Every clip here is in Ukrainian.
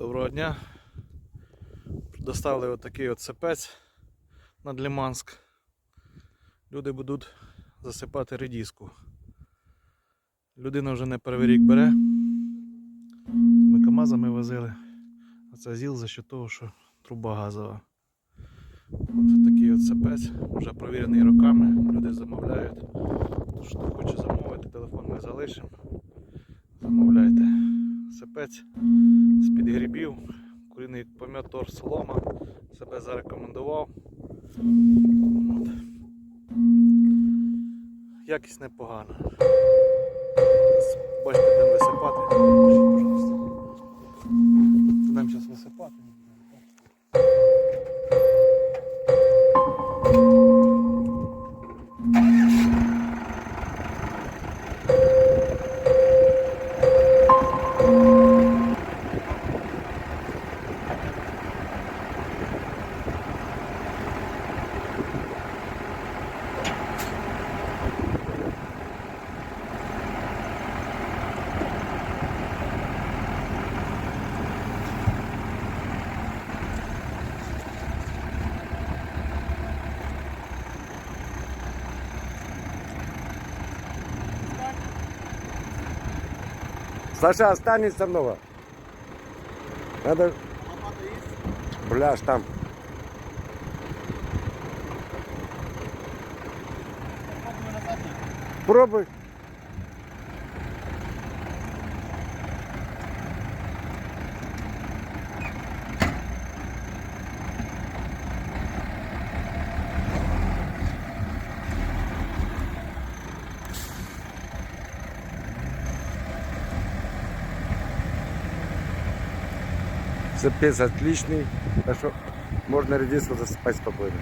Доброго дня. Доставили отакий от сапець на Дліманськ. Люди будуть засипати редіску. Людина вже не перший рік бере. Ми КАМАЗами возили. А це ЗІЛ за що того, що труба газова. От такий от сапець, вже провірений роками. Люди замовляють. Тож, Хто хоче замовити, телефон ми залишимо. Замовляйте. Сапець грибів, куриний помятор солома, себе зарекомендував. От. Якість непогана. Бачите, будемо висипати. Будемо зараз висипати. Саша, останется много. Надо... Бляш там. Пробуй. Запись отличный. Так что можно редиску засыпать спокойно.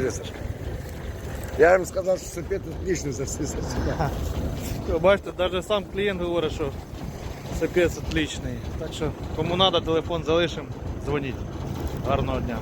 Сашка. Я им сказал, что сапет отлично за все за Все, бачите, навіть сам клієнт говорить, що сапець отличний. Так що, кому треба, телефон залишимо, дзвоніть. Гарного дня.